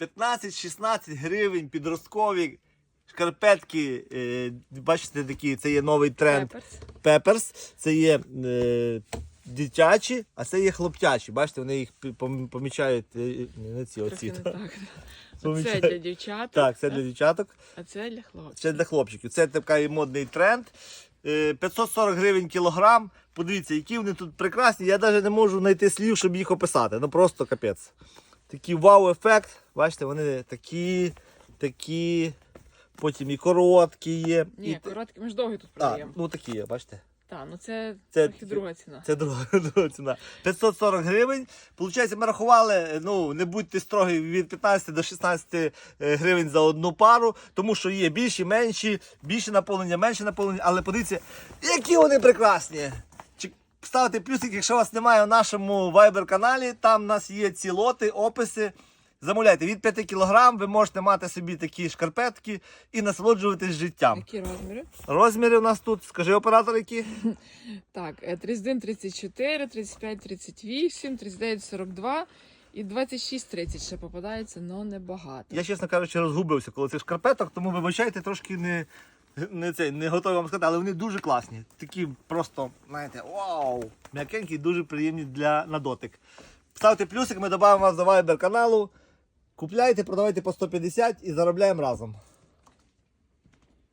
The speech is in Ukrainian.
15-16 гривень підросткові шкарпетки. Е, бачите, такі, це є новий тренд. Пеперс. Це є е, дитячі, а це є хлопчачі. Бачите, вони їх помічають. е, не ці, оці. Це для дівчат. Так, це для дівчаток. А це для хлопців. Це для хлопчиків. Це такий модний тренд. Е, 540 гривень кілограм. Подивіться, які вони тут прекрасні. Я навіть не можу знайти слів, щоб їх описати. Ну просто капець. Такий вау-ефект. Бачите, вони такі, такі, потім і короткі є. Ні, і... короткі, ми ж довгі тут А, продаємо. ну такі є, бачите. Так, ну це, Це- трохи друга ціна. Це друга, друга ціна. 540 гривень. Получається, ми рахували, ну не будьте строгі від 15 до 16 е, гривень за одну пару, тому що є більші, менші, більше наповнення, менше наповнення. Але подивіться, які вони прекрасні. Ставте плюсик, якщо вас немає у нашому Viber каналі, там у нас є ці лоти, описи. Замовляйте від 5 кг, ви можете мати собі такі шкарпетки і насолоджуватись життям. Які розміри? Розміри у нас тут, скажи оператор, які? Так, е, 31, 34, 35, 38, 39, 42 і 26, 30 ще попадається, але небагато. Я, чесно кажучи, розгубився коло цих шкарпеток, тому вибачайте, трошки не, не, це, не готовий вам сказати, але вони дуже класні. Такі просто, знаєте, вау! М'якенькі, дуже приємні для на дотик. Ставте плюсик, ми додамо вас до Viber каналу. Купляйте, продавайте по 150 і заробляємо разом.